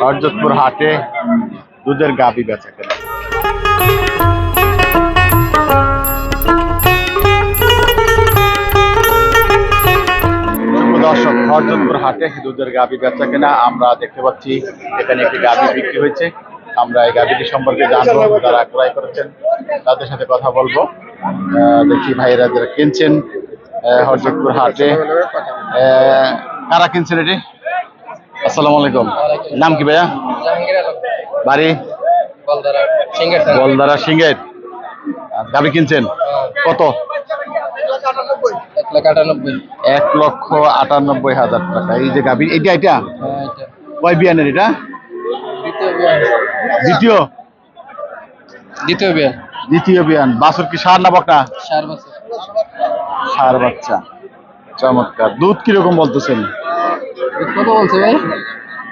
হরজতপুর হাটে দুধের গাবি বেচা কেনা। হরজতপুর হাটে দুধের গাবি বেচা কেনা। আমরা দেখতে পাচ্ছি, এখানে একটি গাবি বিক্রি হয়েছে। আমরা এই গাবিটি সম্পর্কে জানব, যারা ক্রয় করেছেন, তাদের সাথে কথা বলব। দেখি ভাইয়েরা যারা কিনছেন হরজতপুর হাটে কারা কিনছেন এটি? আসসালামু আলাইকুম। নাম কি ভাইয়া? বাড়ি? গলদারা সিঙ্গেট গাবি কিনছেন? কত? এক লক্ষ আটানব্বই হাজার টাকা। এই যে গাভী এটা এটা? কয় বিয়ানের এটা? দ্বিতীয়? দ্বিতীয় বিয়ে দ্বিতীয় বিয়ান। বাছুর কি সার না বকনা? চার বছর। সার বাচ্চা। চমৎকার। দুধ কীরকম বলতেছেন? কত বলছে ভাই?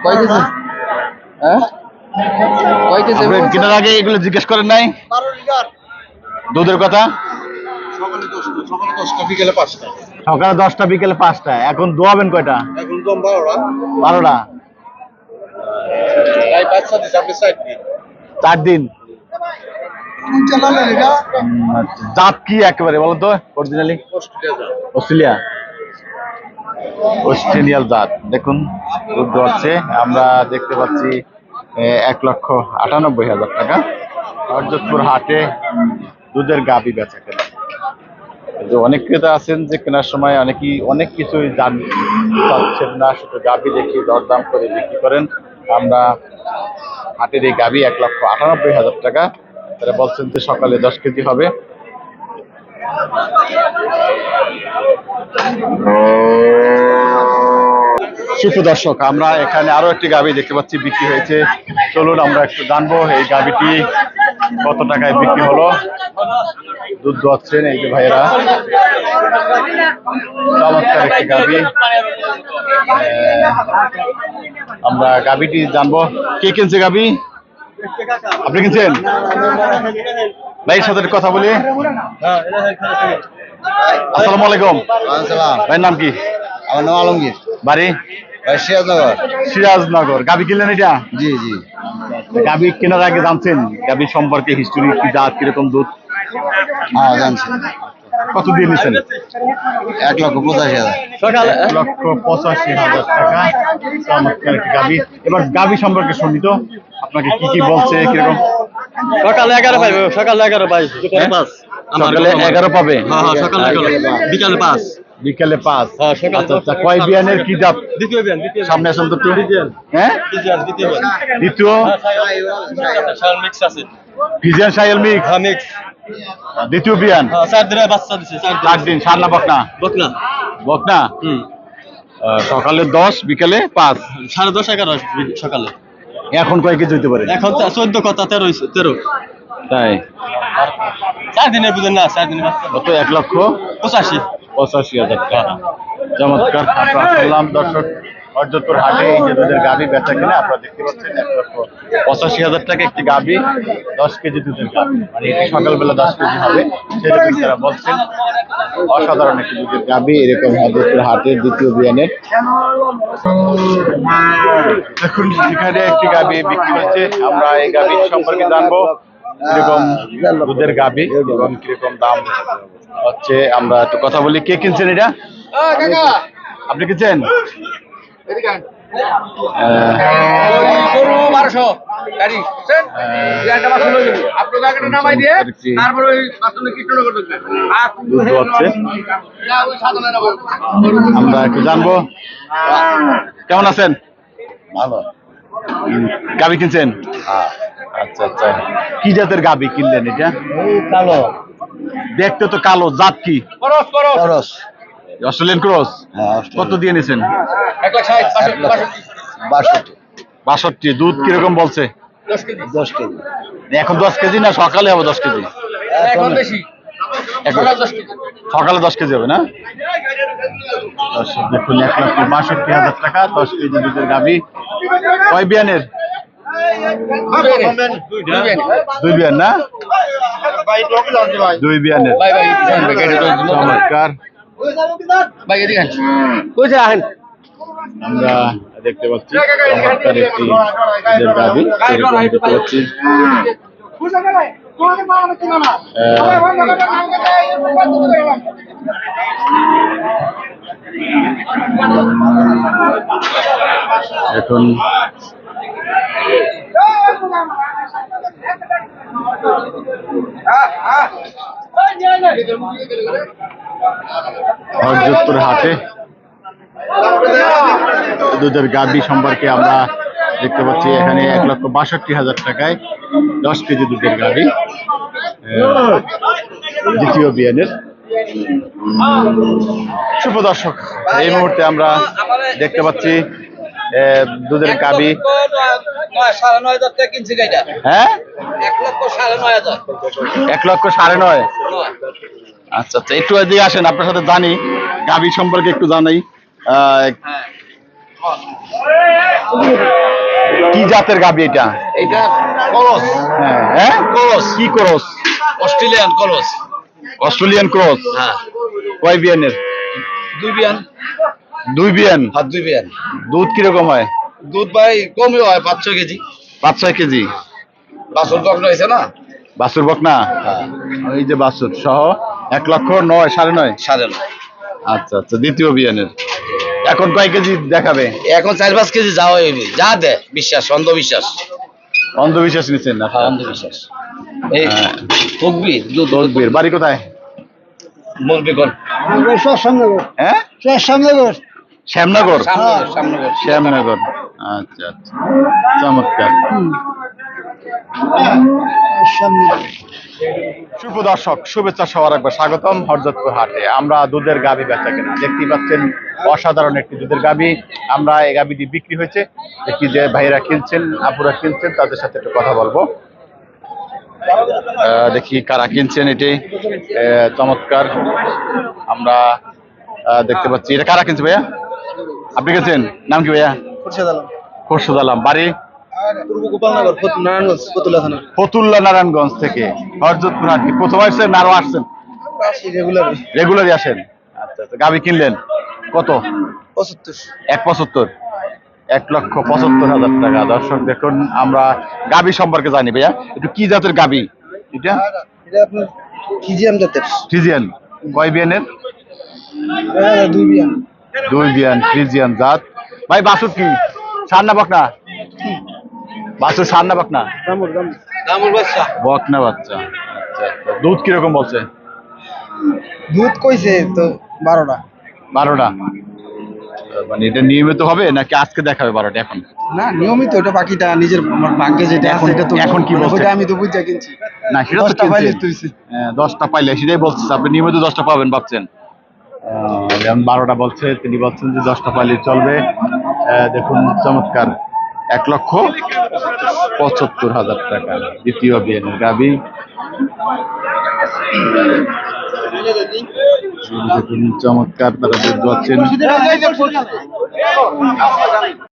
কয় কেজি? হ্যাঁ? কয় কেজি কেনার আগে এগুলো জিজ্ঞেস করেন নাই? দুধের কথা? সকালে দশটা বিকেলে পাঁচটা। এখন দোয়াবেন কয়টা? বারোটা। চার দিন। আচ্ছা। জাত কি একেবারে বলো তো অরিজিনালি? অস্ট্রেলিয়া? অস্ট্রেলিয়ার জাত। দেখুন, দুধ হচ্ছে, আমরা দেখতে পাচ্ছি এক লক্ষ আটানব্বই হাজার টাকা। হরজতপুর হাটে দুধের গাবি বেচা কেনা। কিন্তু অনেক ক্রেতা আছেন যে কেনার সময় অনেকেই অনেক কিছুই জান পাচ্ছেন না, শুধু গাবি দেখি দরদাম করে বিক্রি করেন। আমরা হাটের এই গাবি এক লক্ষ আটানব্বই হাজার টাকা। তারা বলছেন যে সকালে দশ কেজি হবে। সুপ্রদর্শক আমরা এখানে আরও একটি গাবি দেখতে পাচ্ছি বিক্রি হয়েছে। চলুন আমরা একটু জানব এই গাবিটি কত টাকায় বিক্রি হলো? দুধ দোয়াচ্ছেন এই যে ভাইয়েরা। চমৎকার একটি গাবি। আমরা গাবিটি জানব। কে কিনছে গাবি? আপনি কিনছেন? ভাইয়ের সাথে কথা বলি। আসসালামু আলাইকুম। ভাইয়ের নাম কি? আমার নাম আলমগীর। বাড়ি? সিরাজনগর। সিরাজনগর। গাবি কিনলেন এটা? জি জি। গাবি কেনার আগে জানছেন? গাবি সম্পর্কে হিস্টোরি কি জাত কীরকম দুধ? হ্যাঁ জানছি। কত দিয়ে নিছেন? এক লক্ষ পঁচাশি হাজার। এক লক্ষ পঁচাশি হাজার টাকা। চমৎকার একটি গাবি। এবার গাবি সম্পর্কে শুনি তো। আপনাকে কি কি বলছে কীরকম? সকালে এগারো পাইবে সকালে এগারো পাই দুপুরে পাঁচ সকালে এগারো পাবে। হ্যাঁ হ্যাঁ সকালে এগারো। বিকালে পাঁচ। বিকালে পাঁচ। হ্যাঁ, আচ্ছা, আচ্ছা, কয় বিয়ানের কি বিয়ান সামনে আসুন তো হ্যাঁ? দ্বিতীয় দ্বিতীয় শাল মিক্স আছে। ফিজিয়ান সাইল মিক্স? হ্যাঁ দ্বিতীয় বিয়ান? হ্যাঁ চার দিনের বাচ্চা দিছে চার চার দিন সার না বকনা? বকনা। বকনা? সকালে দশ বিকেলে পাঁচ? সাড়ে দশ এগারো সকালে। এখন কয় কেজি হইতে পারে? এখন তো চোদ্দ কথা তেরো তেরো। তাই? চার দিনের বুঝেন না চার দিনের বাচ্চা। এক লক্ষ? পঁচাশি। পঁচাশি হাজার টাকা। চমৎকার আসলাম দর্শক, অর্জতপুর হাটে এই যে দুধের গাভি বেচা কিনে, আপনারা দেখতে পাচ্ছেন, এক লক্ষ পঁচাশি হাজার টাকা একটি গাভি, দশ কেজি দুধের গাভি। মানে এটি সকালবেলা দশ কেজি হবে, সেরকম তারা বলছেন। অসাধারণ একটি দুধের গাভি, এরকম অর্জতপুর হাটের দ্বিতীয় বিয়ানের। দেখুন, এখানে একটি গাভি বিক্রি হচ্ছে। আমরা এই গাভি সম্পর্কে জানব। কীরকম দুধের গাভি এবং কীরকম দাম হচ্ছে আমরা একটু কথা বলি। কে কিনছেন এটা? আপনি কিনছেন? দুধ হচ্ছে? আমরা একটু জানব। কেমন আছেন? ভালো। গাভি কিনছেন? আচ্ছা আচ্ছা। কি জাতের গাভি কিনলেন এটা? কালো। দেখতে তো কালো জাত কি? Australian cross? হ্যাঁ কত দিয়ে নিছেন? বাষট্টি বাষট্টি। দুধ কীরকম বলছে? দশ কেজি। এখন দশ কেজি না সকালে হবে দশ কেজি? এখন এখন সকালে দশ কেজি। হবে না? দেখুন এক লক্ষ বাষট্টি হাজার টাকা দশ কেজি দুধের গাভি কয় বিয়ানের? দুই বিয়ান না? দুই বিয়ানের। চমৎকার। ভাই এদিকে আহেন। কইছে আহেন। আমরা দেখতে পাচ্ছি চমৎকার একটি দুধের দেখতে পাচ্ছি। এখন হরযোধপুর হাটে দুধের গাভি সম্পর্কে আমরা দেখতে পাচ্ছি এখানে এক লক্ষ বাষট্টি হাজার টাকায় দশ কেজি দুধের আহ, দ্বিতীয় বিয়ানের। শুভ দর্শক এই মুহূর্তে আমরা দেখতে পাচ্ছি দুধের গাড়িটা। হ্যাঁ? এক লক্ষ সাড়ে নয় আচ্ছা আচ্ছা একটু এদিকে আসেন আপনার সাথে জানি গাভি সম্পর্কে একটু জানাই। আহ, কি জাতের গাভি এটা? হ্যাঁ হ্যাঁ? কি ক্রস অস্ট্রেলিয়ান কলস। অস্ট্রেলিয়ান ক্রস হ্যাঁ। কয় বিয়ানের? দুই বিয়ান। দুই বিয়ান? হাত দুই বিয়ান। দুধ কীরকম হয়? দুধ ভাই কমই হয় পাঁচ ছয় কেজি। পাঁচ ছয় কেজি? বাসন কখনো হয়েছে না? বাসুর বক না এই যে বাসুর সহ এক লক্ষ নয় সাড়ে নয়? সাড়ে নয়। আচ্ছা আচ্ছা দ্বিতীয় বিয়ানের। এখন কয় কেজি দেখাবে? এখন চার পাঁচ কেজি যাওয়া হয়নি যা দে বিশ্বাস অন্ধবিশ্বাস। অন্ধবিশ্বাস নিচ্ছেন না? হ্যাঁ অন্ধবিশ্বাস। এই হ্যাঁ। ঠকবি বাড়ি কোথায়? মুরবি কর হ্যাঁ? শ্যামনগর? সামনে সামনে শ্যামনগর। আচ্ছা আচ্ছা। চমৎকার। শুভ দর্শক শুভেচ্ছা সবার একবার স্বাগতম হরজতপুর হাটে। আমরা দুধের গাভি বেচা কেনা। দেখতেই পাচ্ছেন অসাধারণ একটি দুধের গাভি। আমরা এই গাভিটি বিক্রি হয়েছে। দেখি যে ভাইরা কিনছেন আপুরা কিনছেন তাদের সাথে একটু কথা বলব। দেখি কারা কিনছেন এটি। চমৎকার। আমরা দেখতে পাচ্ছি। এটা কারা কিনছে ভাইয়া? আপনি গেছেন নাম কি ভাইয়া? খোরশেদ আলম। বাড়ি? পূর্ব গোপালনগর নারায়ণগঞ্জ কতুলা থানা। ফতুল্লা নারায়ণগঞ্জ থেকে। হরজতপুর হাট প্রথম আসছেন আরও আসছেন? রেগুলার রেগুলারই আসেন? আচ্ছা আচ্ছা। গাবি কিনলেন? কত? পঁচাত্তর। এক পঁচাত্তর? এক লক্ষ পঁচাত্তর হাজার টাকা। দর্শক দেখুন আমরা গাবি সম্পর্কে জানি ভাইয়া। একটু কি জাতের গাবি এটা? এটা আপনার ফিজিয়াম জাতের। ফ্রিজিয়ান কয় বিয়ানের? দুই বিয়ান। দুই বিয়ান ফ্রিজিয়ান জাত। ভাই বাসুর কি? সার না বকনা? বাসুর সার না বকনা বাচ্চা। বকনা বাচ্চা। আচ্ছা দুধ কীরকম বলছে? দুধ কইছে তো বারোটা। বারোটা? মানে এটা নিয়মিত হবে নাকি আজকে দেখাবে বারোটা এখন? না নিয়মিত ওটা বাকিটা নিজের আমার ভাগ্যে যেটা আছে এটা তো এখন কি বলছে? আমি তো বুঝা কিনছি। না সেটা তো দশটা পাইলে। তুইছে। হ্যাঁ, দশটা পাইলে সেটাই বলছে। আপনি নিয়মিত দশটা পাবেন ভাবছেন। আহ, যেমন বারোটা বলছে তিনি বলছেন যে দশটা পাইলে চলবে। আহ, দেখুন চমৎকার। এক লক্ষ পঁচাত্তর হাজার টাকা দ্বিতীয় বিয়ানের গাবি চমৎকার তারা বুঝতে পাচ্ছেন